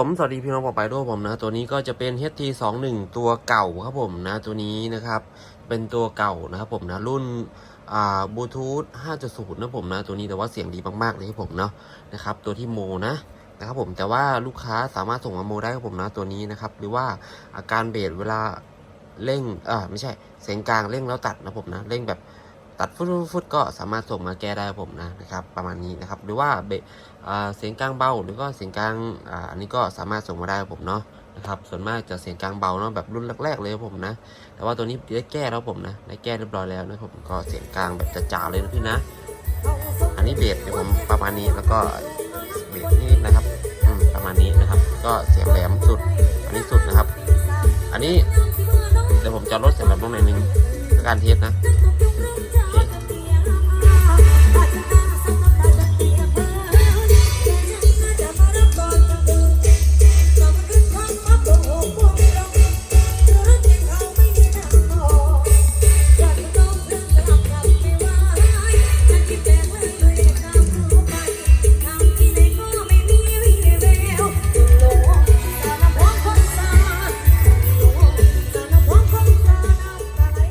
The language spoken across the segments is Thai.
ผมสวัสดีพี่น้องปอไปด้วยผมนะ ตัวนี้ก็จะเป็น HT21 ตัวเก่าครับผมนะ ตัวนี้นะครับ เป็นตัวเก่านะครับผมนะรุ่นอ่าบลูทูธ5.0นะผมนะ ตัวนี้แต่ว่าเสียงดีมากๆเลยครับผมเนาะนะครับ ตัวที่โมนะนะครับผมแต่ว่าลูกค้าสามารถส่งมาโมได้ครับผมนะตัวนี้นะครับ หรือว่าอาการเบสเวลาเร่งอ่าไม่ใช่เสียงกลางเร่งแล้วตัดนะผมนะเร่งแบบ ตัดฟุตฟุตก็สามารถส่งมาแก้ได้ผมนะนะครับ ประมาณนี้นะครับ หรือว่าเบสเสียงกลางเบาหรือก็เสียงกลางอันนี้ก็สามารถส่งมาได้ผมเนาะนะครับ ส่วนมากจะเสียงกลางเบาเนาะแบบรุ่นแรกๆเลยผมนะ แต่ว่าตัวนี้ได้แก้แล้วผมนะได้แก้เรียบร้อยแล้วนะผมก็เสียงกลางแบบจ๋าๆเลยนะพี่นะ อันนี้เบสเดี๋ยผมประมาณนี้แล้วก็เบสนี่นะครับประมาณนี้นะครับ ก็เสียงแหลมสุด อันนี้สุดนะครับ อันนี้เดี๋ยวผมจะลดเสียงแหลมลงหน่อยนึงเพื่อการเทสนะ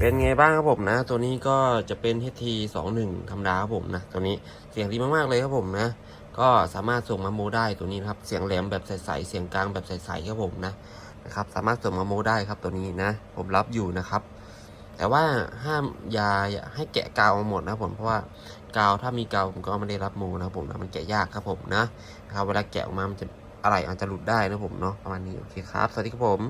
เป็นไงบ้างครับผมนะ ตัวนี้ก็จะเป็น HT 2 1 ธรรมดาครับผมนะ ตัวนี้เสียงดีมากๆเลยครับผมนะ ก็สามารถส่งมาโมได้ตัวนี้นะครับ เสียงแหลมแบบใสๆ เสียงกลางแบบใสๆครับผมนะนะครับ สามารถส่งมาโมได้ครับตัวนี้นะ ผมรับอยู่นะครับ แต่ว่าห้ามอย่าให้แกะกาวหมดนะผมเพราะว่ากาวถ้ามีกาวผมก็ไม่ได้รับโมนะครับผมนะมันแกะยากครับผมนะครับเวลาแกะออกมามันจะอะไรอาจจะหลุดได้นะผมเนาะประมาณนี้โอเคครับ สวัสดีครับผม